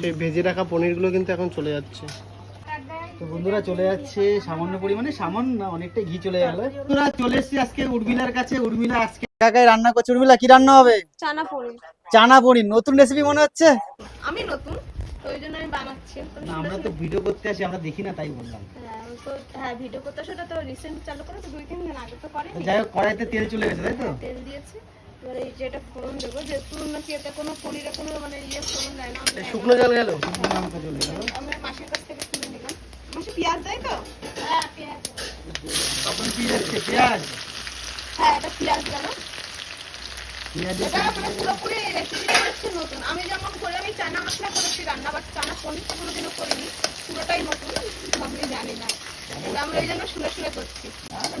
সেই ভেজে রাখা পনিরগুলো কিন্তু এখন চলে যাচ্ছে। তো বন্ধুরা চলে যাচ্ছে সামান্য পরিমাণে সামান্য না অনেকটা ঘি চলে গেল। বন্ধুরা চলে এসেছি আজকে উর্মিলার কাছে। উর্মিলা আজকে কাকাই রান্না করছে? উর্মিলা কি রান্না হবে? চানা পনির। চানা পনির নতুন রেসিপি মনে হচ্ছে? আমি নতুন তো ওই জন্য আমি বানাচ্ছি। না আমরা তো ভিডিও করতে আসি আমরা দেখি না তাই বললাম। হ্যাঁ, তো হ্যাঁ ভিডিও করতে সেটা তো রিসেন্ট চালু করেছে দুই তিন দিন আগে তো করে যাই হোক কড়াইতে তেল চলে গেছে তাই তো? তেল দিয়েছে। এবার এই যেটা ফোড়ন দেবো যেহেতু নাকি এতে কোনো পনিরে কোনো মানে ইয়ে ফোড়ন দেয় না। শুকনো জল গেল? গেল। আমরা মাসির কাছ থেকে কিনে নিলাম। মাসি পেঁয়াজ দেয় তো? হ্যাঁ পেঁয়াজ। তখন কি পেঁয়াজ? হ্যাঁ এটা পেঁয়াজ গেল। পেঁয়াজ এটা মানে আমি যেমন করে আমি চানা মশলা করেছি রান্না বাট চানা পনির তো কোনোদিনও করিনি। পুরোটাই নতুন আমি জানি না। আমরা এই জন্য শুনে শুনে করছি।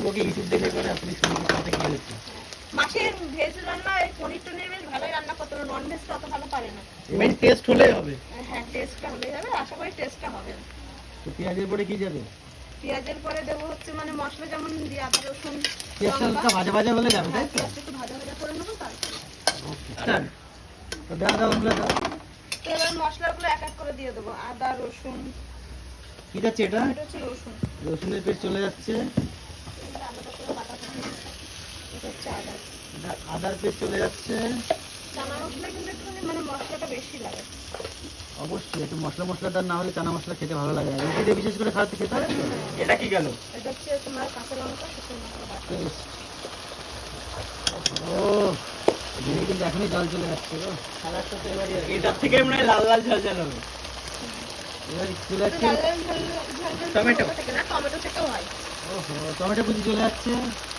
ইউটিউব দেখে করে আপনি শুনে কথা কি ভেজ রান্না এই পনির টনির বেশ ভালোই রান্না করতে নন অত ভালো পারে না। মেন টেস্ট হলেই হবে। হ্যাঁ টেস্টটা হলে যাবে আশা করি টেস্টটা হবে। তো পেঁয়াজের পরে কি যাবে? পেঁয়াজের পরে দেবো হচ্ছে মানে মশলা যেমন দিয়ে আদা রসুন পেঁয়াজটা ভাজা ভাজা হলে যাবে তাই তো? পেঁয়াজটা একটু ভাজা ভাজা করে নেব তারপরে. তো তো এবার মশলাগুলো এক এক করে দিয়ে দেবো। আদা রসুন। কি যাচ্ছে এটা? এটা হচ্ছে রসুন। রসুনের পেস্ট চলে যাচ্ছে। এটা করে বাটা থাকে এটা হচ্ছে আদা। এটা আদার পেস্ট চলে যাচ্ছে চানা মশলা কিন্তু একটুখানি মানে মশলাটা বেশি লাগে অবশ্যই একটু মশলা মশলাদার না হলে চানা মশলা খেতে ভালো লাগে না রুটি বিশেষ করে খাওয়াতে খেতে হবে এটা কি গেল ও কিন্তু এখনই জল চলে যাচ্ছে এটার থেকে মনে হয় লাল লাল ঝাল ঝাল হবে চলে যাচ্ছে ঝাল টমেটো। থেকে টমেটো হয় ওহো টমেটো কুচি চলে যাচ্ছে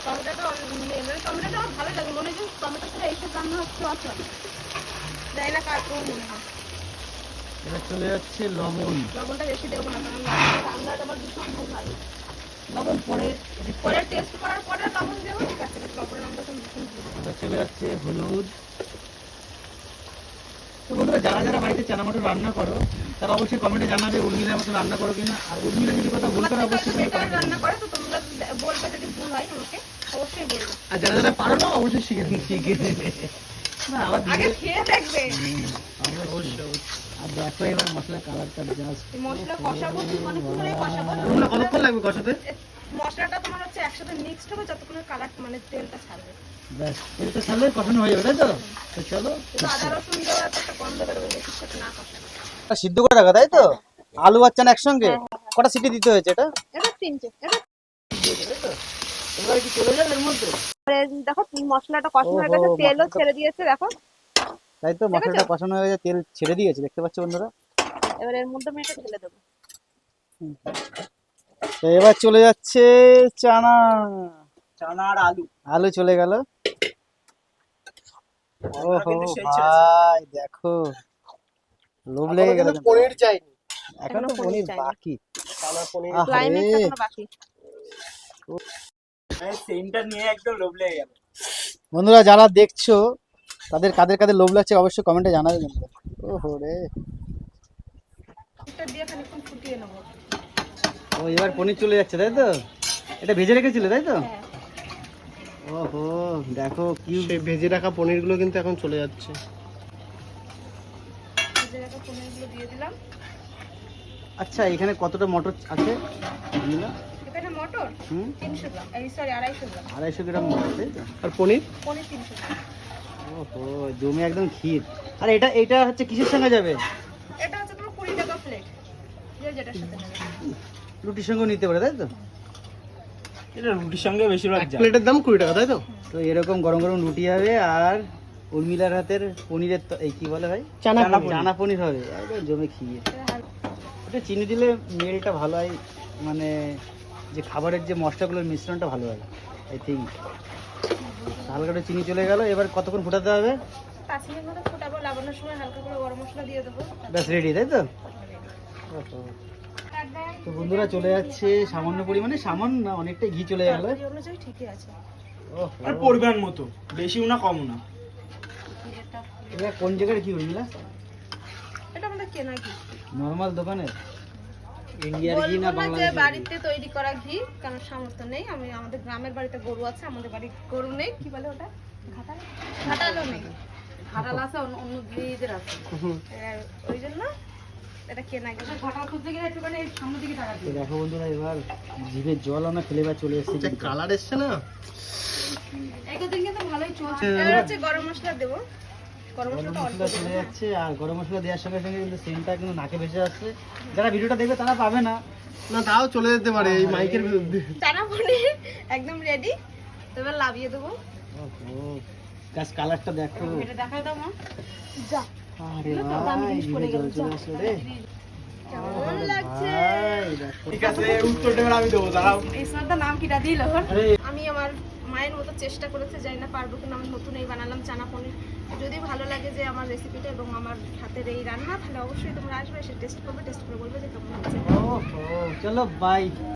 টমেটোটা মানে টমেটোটা আমার ভালো লাগে মনে হয় টমেটো ছাড়া এইসব রান্না হচ্ছে অচল। যাই না কার মনে হয়। এবার চলে যাচ্ছে লবণ। লবণটা বেশি দেবো না কারণ রান্নাটা আবার ভীষণ ভালো লবণ পরে পরে টেস্ট করার পরে লবণ দেবো ঠিক আছে লবণ লবণটা তো ভীষণ ভালো। এবার চলে যাচ্ছে হলুদ। তো বন্ধুরা যারা যারা বাড়িতে চানা মটর রান্না করো তারা অবশ্যই কমেন্টে জানাবে উর্মিলার মতো রান্না করো কিনা। আর উর্মিলা যদি কথা ভুল করে অবশ্যই রান্না করে তো তোমরা বলবে যদি ভুল হয়। আর যারা যারা পারো না অবশ্যই শিখে। শিখে না আবার আগে খেয়ে দেখবে। অবশ্যই আর দেখো এবার মশলা কালারটা জাস্ট। মশলা কষাবো অনেকক্ষণ ধরে কষাবো তোমরা কতক্ষণ লাগবে কষাতে? মশলাটা তোমার হচ্ছে একসাথে মিক্সড হবে যতক্ষণ কালার মানে তেলটা ছাড়বে। ব্যাস এটা ছাড়লে কষানো হয়ে যাবে তাই তো? তো চলো। আদা রসুন দেওয়া একটা গন্ধ বেরোবে বেশি না কষানো সিদ্ধ করে রাখা তাই তো? আলু আর চানা একসঙ্গে? কটা সিটি দিতে হয়েছে এটা? এটা তিনটে এটা এবার কি চলে যাবে এর মধ্যে? দেখো মশলাটা কষানো হয়ে গেছে তেলও ছেড়ে দিয়েছে দেখো। তাই তো মশলাটা কষানো হয়ে গেছে তেল ছেড়ে দিয়েছে দেখতে পাচ্ছ বন্ধুরা? এবার এর মধ্যে আমি এটা ঢেলে দেবো। তো এবার চলে যাচ্ছে চানা চানা আর আলু। আলু চলে গেল। ওহো ভাই দেখো লোভ লেগে গেল। পনির চাইনি। এখনও পনির বাকি। চানা পনির ক্লাইম্যাক্স এখনও বাকি। নিয়ে একদম লোভ লেগে গেল। বন্ধুরা যারা দেখছ তাদের কাদের কাদের লোভ লাগছে অবশ্যই কমেন্টে জানাবে কিন্তু ওহো রে। ও এবার পনির চলে যাচ্ছে তাই তো? এটা ভেজে রেখেছিলে তাই তো? হ্যাঁ। ওহো দেখো কি সেই ভেজে রাখা পনিরগুলো কিন্তু এখন চলে যাচ্ছে। ভেজে রাখা পনিরগুলো দিয়ে দিলাম। আচ্ছা এখানে কতটা মটর আছে? বুঝলা? মটর? হুম? তিনশো গ্রাম। এই সরি আড়াইশো গ্রাম। আড়াইশো গ্রাম মটর তাই তো? আর পনির? পনির তিনশো গ্রাম। ওহো জমে একদম ক্ষীর। আর এটা এটা হচ্ছে কিসের সঙ্গে যাবে? এটা হচ্ছে তোমার কুড়ি টাকা প্লেট যে যেটার সাথে নেবে রুটির সঙ্গেও নিতে পারে তাই তো? এটা রুটির সঙ্গে বেশিরভাগ প্লেটের দাম কুড়ি টাকা তাই তো? তো এরকম গরম গরম রুটি হবে আর উর্মিলার হাতের পনিরের তো- এই কি বলে ভাই? চানা পনির। চানা পনির হবে। একদম জমে ক্ষীর। ওটা চিনি দিলে মেলটা ভালো হয় মানে যে খাবারের যে মশলাগুলোর মিশ্রণটা ভালো হয় আই থিঙ্ক হালকা একটু চিনি চলে গেল এবার কতক্ষণ ফুটাতে হবে? পাঁচ মিনিট মতো ফোটাবো লাগানোর সময় হালকা করে গরম মশলা দিয়ে দেবো। ব্যাস রেডি তাই তো? তো বন্ধুরা চলে যাচ্ছে সামান্য পরিমাণে সামান্য না অনেকটাই ঘি চলে গেল। ঠিকই আছে। আর পরিমাণ মতো বেশিও না কম না। এটা কোন জায়গার কি উর্মিলা এটা আমাদের কেনা ঘি। নর্মাল দোকানের? ইন্ডিয়ার ঘি না বাংলাদেশের ঘি? বাড়িতে তৈরি করা ঘি কারণ সামর্থ্য নেই। আমি আমাদের গ্রামের বাড়িতে গরু আছে আমাদের বাড়ি গরু নেই। কি বলে ওটা? ঘাটাল? ঘাটালও নেই। ঘাটাল আছে অন্য আছে। ওই জন্য এটা কেনা গেছে। তো দেখো বন্ধুরা এবার জিভে জল চলে এসেছি কিন্তু। কালার এসছে না? এবার হচ্ছে গরম মশলা দেবো। চলে যাচ্ছে আর গরম মশলা দেওয়ার সঙ্গে সঙ্গে কিন্তু সেন্টটা কিন্তু নাকে ভেসে আসছে। যারা ভিডিওটা দেখবে তারা পাবে না। না তাও চলে যেতে পারে এই মাইকের পনির একদম রেডি এবার লাভিয়ে দেবো। গাছ কালারটা দেখো। যা। আরে ভাই চলে রে। কেমন লাগছে? ঠিক আছে উত্তরটা আমি দেবো দাঁড়াও। এই নাম কিটা দিল? আরে মায়ের মতো চেষ্টা করেছে যাই না পারব কিনা, আমি নতুন এই বানালাম চানা পনির যদি ভালো লাগে যে আমার রেসিপিটা এবং আমার হাতের এই রান্না, তাহলে অবশ্যই তোমরা আসবে, এসে টেস্ট করবে টেস্ট করে বলবে যে কেমন হচ্ছে চলো বাই